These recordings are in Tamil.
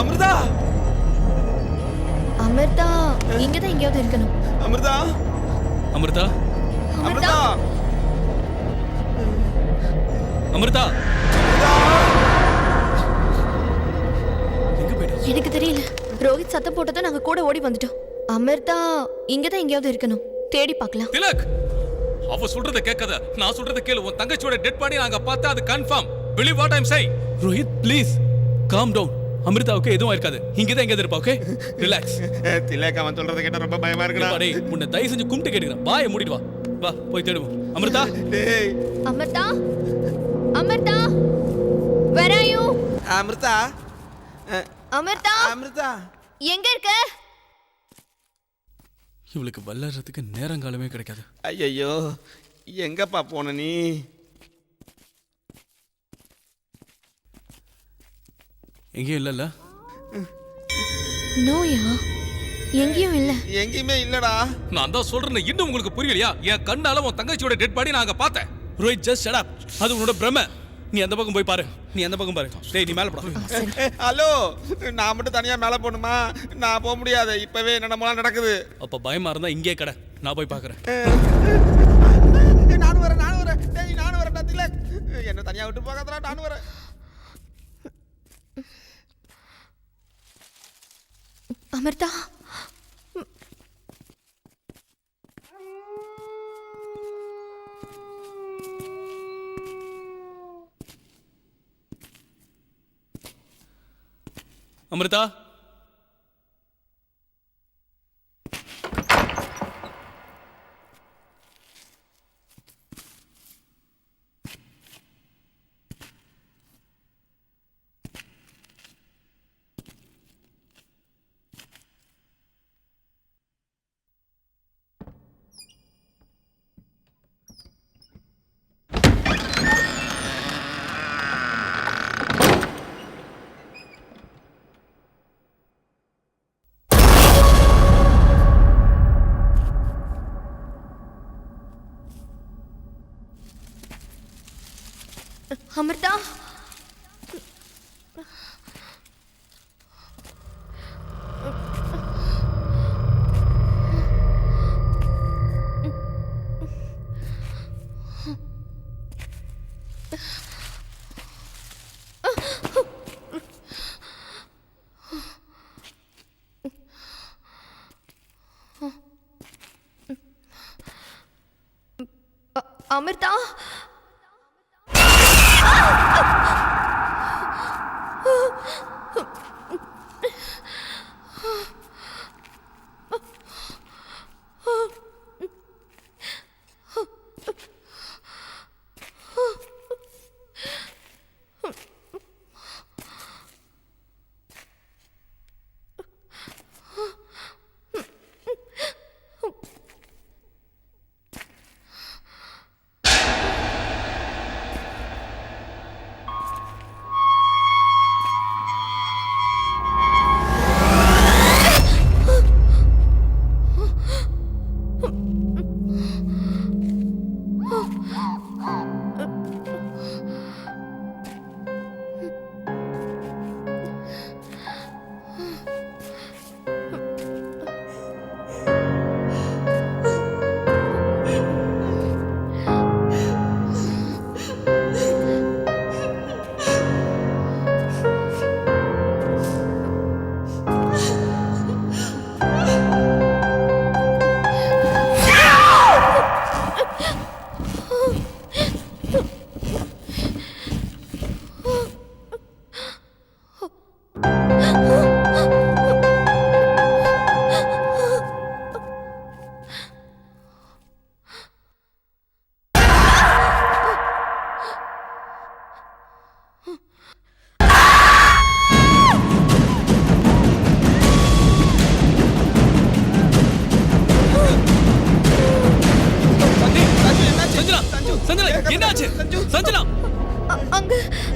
அமிர்தா! அமிர்தா இங்க தான் எங்கேயாவது இருக்கணும். அமிர்தா! அமிர்தா? அமிர்தா! அமிர்தா! எனக்கு தெரியல. ரோஹித் சத்தம் போட்டதை நாங்க கூட ஓடி வந்துட்டோம். அமிர்தா இங்க தான் எங்கேயாவது இருக்கணும். தேடி பார்க்கலாம். திலக்! அவ சொல்றத கேட்காத. நான் சொல்றத கேளு. உன் தங்கச்சியோட டெட் பாடி நாங்க பார்த்தா அது confirm believe what I'm say Rohit please calm down அமிர்தாவுக்கு எதுவும் இருக்காது இங்க தான் எங்க இருப்பா ஓகே ரிலாக்ஸ் திலேக் அவன் சொல்றத கேட்டா ரொம்ப பயமா இருக்குடா. டேய் உன்னை தயவு செஞ்சு கும்பிட்டு கேட்டுக்கிறேன். வாயை மூடிட்டு வா. வா போய் தேடுவோம். அமிர்தா? டேய். Amritha? Amrita? Where are you? Amrita? அஹ், அமிர்தா? அமிர்தா? எங்க இருக்க? இவளுக்கு வளர்றதுக்கு நேரங்காலமே கிடைக்காது. ஐயையோ எங்கப்பா போன நீ? எங்கேயும் இல்லல்ல? நோயா? எங்கேயும் இல்ல. எங்கேயுமே இல்லடா. நான் தான் சொல்றேன் இன்னும் உங்களுக்கு புரியலையா? என் கண்ணால உன் தங்கச்சியோட டெட் பாடி நாங்க பார்த்தேன். ரோஹித் ஜஸ்ட் ஷட் அப் அது உன்னோட பிரம நீ அந்த பக்கம் போய் பாரு. நீ அந்த பக்கம் பாரு. டேய் நீ மேல போடா. ஹலோ நான் மட்டும் தனியா மேல போகணுமா? நான் போக முடியாது. இப்பவே என்னென்னமோலாம் நடக்குது. அப்ப பயமா இருந்தா இங்கே கடை. நான் போய் பாக்குறேன். நானும் வரேன் நானும் வரேன். டேய் நானும் வரேன்டா திலக் என்ன தனியா விட்டு போகாதடா நானும் வரேன். அமிர்தா? அமிர்தா? அமிர்தா? அமிர்தா?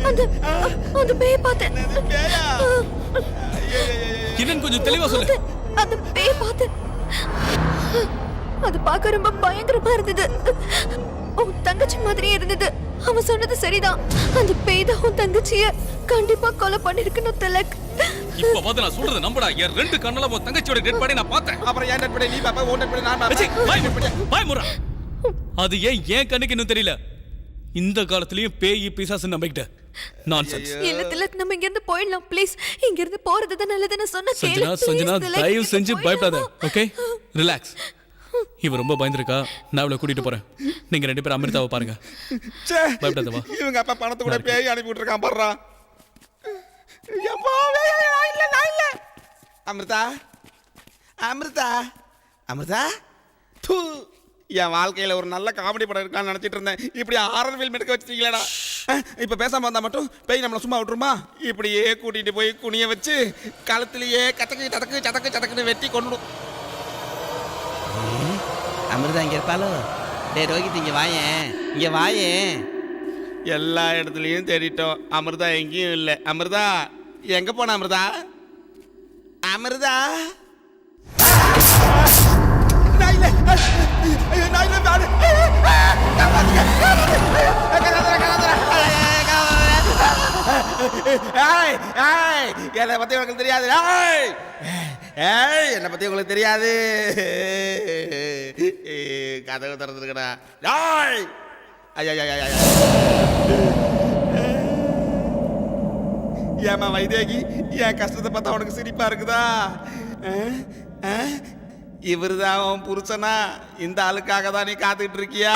அந்த அந்த பேய் பார்த்தேன். பேயா? என்னன்னு கொஞ்சம் தெளிவா சொல்லு. அந்த பேய் பார்த்தேன். அது பார்க்க ரொம்ப பயங்கரமா இருந்தது. உன் தங்கச்சி மாதிரியே இருந்தது. அவன் சொன்னது சரிதான். அந்த பேய் தான் உன் தங்கச்சிய கண்டிப்பா கொலை பண்ணிருக்கணும் திலக். இப்ப வந்து நான் சொல்றது நம்படா. என் ரெண்டு கண்ணல உன் தங்கச்சியோட டெட் பாடி நான் பார்த்தேன். அப்புறம் ஏன் டெட் நீ பாப்பா ஓன் டெட் நான் அச்சி, பாப்பேன் வாய் மூடுறா. அது ஏன் ஏன் கண்ணுக்கு இன்னும் தெரியல? இந்த காலத்துலயும் பேய் பிசாசு நம்பிக்கிட்ட நான்சென்ஸ் இல்ல திலக் நம்ம இங்க இருந்து போயிடலாம் ப்ளீஸ் இங்க இருந்து போறது தான் நல்லதுன்னு சொன்ன கேளு சஞ்சனா சஞ்சனா தயவு செஞ்சு. பயப்படாத ஓகே ரிலாக்ஸ் இவ ரொம்ப பயந்துருக்கா. நான் இவளை கூட்டிட்டு போறேன். நீங்க ரெண்டு பேரும் அமிர்தாவை பாருங்க. பயப்படாத வா இவங்க அப்பா பணத்தை கூட பேய் அனுப்பி விட்டுருக்கான் பாடுறா நான் நான் அமிர்தா அமிர்தா அமிர்தா. தூ. என் வாழ்க்கையில ஒரு நல்ல காமெடி படம் இருக்கான்னு நினைச்சிட்டு இருந்தேன். இப்படி ஆரல் ஃபில்ம் எடுக்க வச்சிட்டீங்களேடா. அஹ், இப்ப பேசாம வந்தா மட்டும் பேய் நம்மள சும்மா விட்டுருமா? இப்படியே கூட்டிட்டு போய் குனிய வச்சு கழுத்துலயே கத்தக்கு சதக்கு சதக்கு சதக்குன்னு வெட்டி கொண்டுடும் அமிர்தா இங்க இருப்பாளோ? டேய் ரோஹித் இங்க வாயேன். இங்க வாயேன். எல்லா இடத்துலயும் தேடிட்டோம். அமிர்தா எங்கேயும் இல்லை. அமிர்தா எங்க போன அமிர்தா? அமிர்தா? நான் இல்ல. என்னை பத்தி உங்களுக்கு தெரியாது ஏய், ஏய், என்னை பத்தி உங்களுக்கு தெரியாது கதவு திறந்துருக்கடா ஏய் ஐயா ஐயா ஐயா ஏமா வைதேகி என் கஷ்டத்தை பார்த்தா உனக்கு சிரிப்பா இருக்குதா இவர் தான் உன் புருஷனா? இந்த ஆளுக்காக தான் நீ காத்துக்கிட்டு இருக்கியா?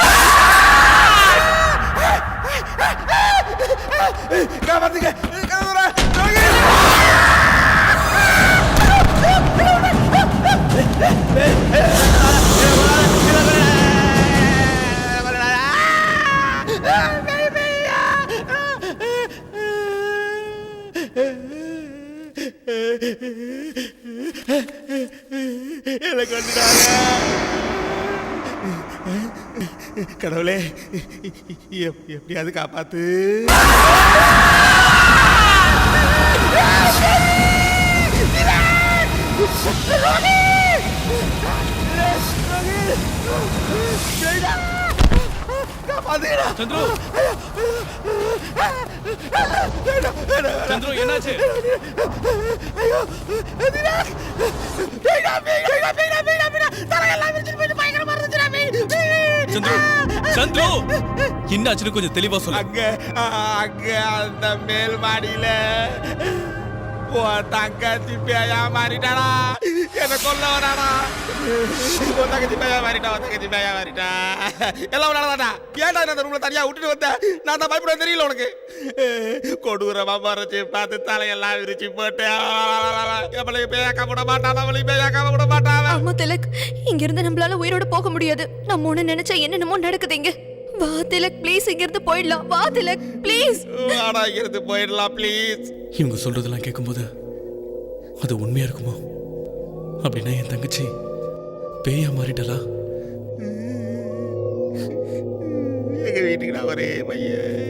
Hey! என்னை கொண்டுட்டாங்க கடவுளே எப்- எப்படியாவது காப்பாத்து. காப்பாத்துடா. சந்துரு. சந்துரு என்னாச்சு? சந்துரு சந்துரு. என்னாச்சுன்னு கொஞ்சம் தெளிவா சொல்லு. அங்க அங்க அந்த மேல் மாடியில தங்கச்சி பேயா மாறிட்டாடா. என்ன கொல்ல வராடா உன் தங்கச்சி பையா மாறிட்டா உன் தங்கச்சி பையா மாறிட்டா எல்லாம் விளாடாடா ஏன்டா என்ன அந்த ரூம்ல தனியா விட்டுட்டு வந்தேன் நான் தான் பயப்பட தெரியல உனக்கு கொடூரமா மறைச்சு பார்த்து தலையெல்லாம் விரிச்சு போட்டு எவ்வளவு பேயாக்க விட மாட்டான் அவளையும் பேயாக்க விட மாட்டான் ஆமா திலக் இங்க இருந்து நம்மளால உயிரோட போக முடியாது நம்ம ஒண்ணு நினைச்சா என்னென்னமோ நடக்குது இங்க வா திலக் ப்ளீஸ் இங்க இருந்து போயிடலாம் வா திலக் ப்ளீஸ் வாடா இருந்து போயிடலாம் ப்ளீஸ் இவங்க சொல்றதெல்லாம் கேட்கும்போது அது உண்மையா இருக்குமோ அப்படின்னா என் தங்கச்சி பேயா மாறிட்டலா? எங்க வீட்டுக்கு நான் ஒரே பையன்.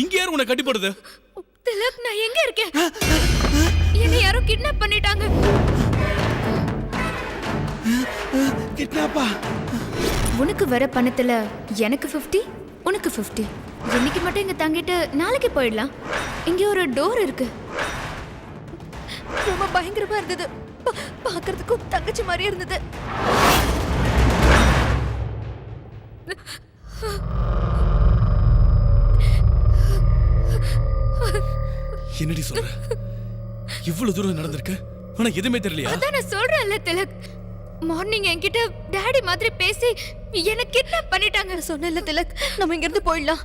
இங்க யார் உன்னை கட்டி போடுது திலக் நான் எங்க இருக்கேன் என்னை யாரோ கிட்னாப் பண்ணிட்டாங்க. கிட்னாப்பா உனக்கு வர பணத்துல எனக்கு 50 உனக்கு 50 இன்னைக்கு மட்டும் இங்க தங்கிட்டு நாளைக்கு போயிடலாம். இங்க ஒரு டோர் இருக்கு. ரொம்ப பயங்கரமா இருந்தது. பா- பார்க்கறதுக்கும் தங்கச்சி மாதிரி இருந்தது. என்னடி சொல்ற? இவ்வளவு தூரம் நடந்திருக்க? ஆனா எதுவுமே தெரியலையா? அதான் நான் சொல்றேன்ல திலக். மார்னிங் என்கிட்ட டாடி மாதிரி பேசி என்ன கிட்னாப் பண்ணிட்டாங்க சொன்னேன்ல திலக். நம்ம இங்க இருந்து போயிடலாம்.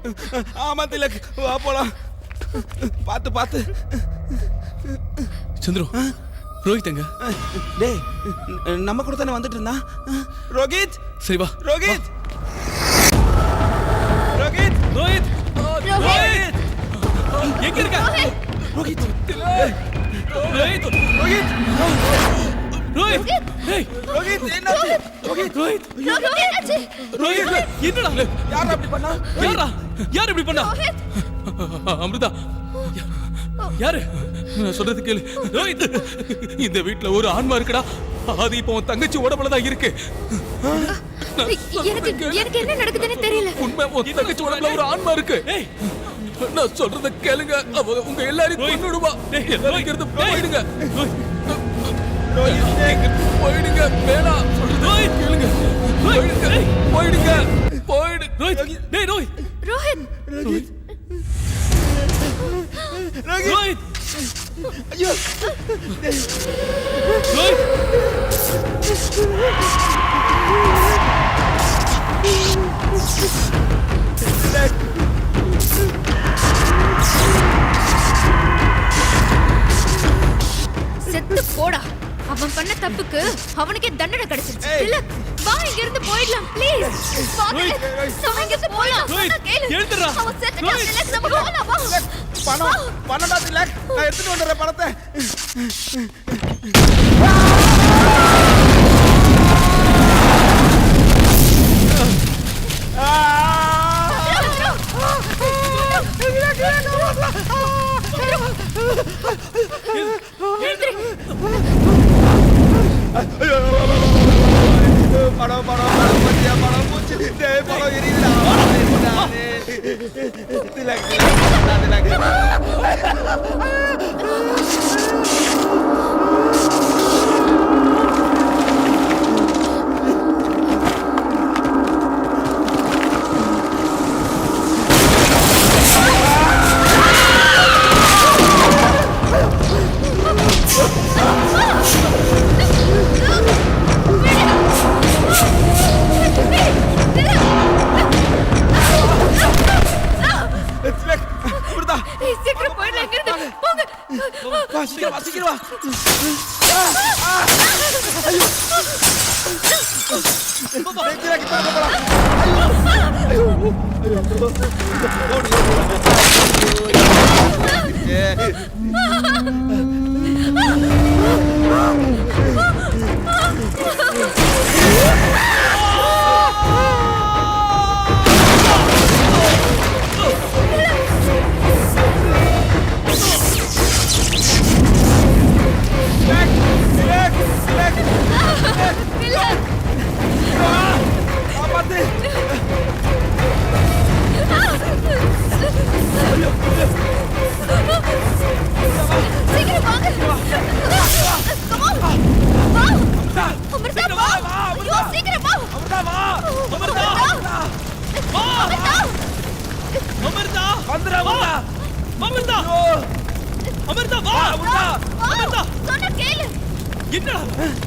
ஆமா திலக். வா போலாம். பார்த்து பார்த்து. சந்துரு ரோஹித் எங்க? டேய் நம்ம கூட தானே வந்துட்டு இருந்தான்? ரோஹித்! சரி வா. ரோஹித்! ரோஹித்! ரோஹித்! ரோஹித்! எங்க இருக்க? ரோஹித்! ரோஹித் ரோஹித் ரோஹித் ஏய் ரோஹித் என்னாச்சு ரோஹித் ரோஹித் ரோஹித் என்னாச்சு ரோஹித் என்னடா யார் அப்படி பண்ணா? யாரா யார் இப்படி பண்ணா? அமிர்தா! யாரு? சொல்றது கேளு. ரோஹித் இந்த வீட்ல ஒரு ஆன்மா இருக்குடா. அது இப்போ உன் தங்கச்சி உடம்புல தான் இருக்கு எனக்கு எனக்கு என்ன நடக்குதுன்னு தெரியல. உண்மை உன் தங்கச்சி உடம்புல ஒரு ஆன்மா இருக்கு. ஏய் நான் சொல்றத கேளுங்க. அவ உங்க எல்லாரையும் கொன்னுடுவா. எல்லாரும் போயிடுங்க. போயிடுங்க. வேணாம் சொல்றது கேளுங்க. போயிடுங்க. போயிடுங்க. போயிடு. ரோஹித் டேய் ரோஹித் ரோஹித் ரோஹித் ரோஹித் ஐயோ. ரோஹித் செத்து போடா. அவன் பண்ண தப்புக்கு அவனுக்கே தண்டனை கிடைச்சிருச்சு. திலக் வா இங்க இருந்து போயிடலாம் ப்ளீஸ் நம்ம இங்க இருந்து சொன்னா கேளு. எழுந்துடுறா. அவன் செத்துட்டான். திலக் நம்ம போலாம் வா. பணம் பணம்டா திலக் நான் எடுத்துட்டு வந்துடுறேன் பணத்தை. படம் படம் படம் பத்தியா பூச்சி எரியுதுடா திலக் திலக் வா சீக்கிரம் வா சீக்கிரம் வா டேய், திலக் இப்ப நம்ம போலாம் திலக் ぎる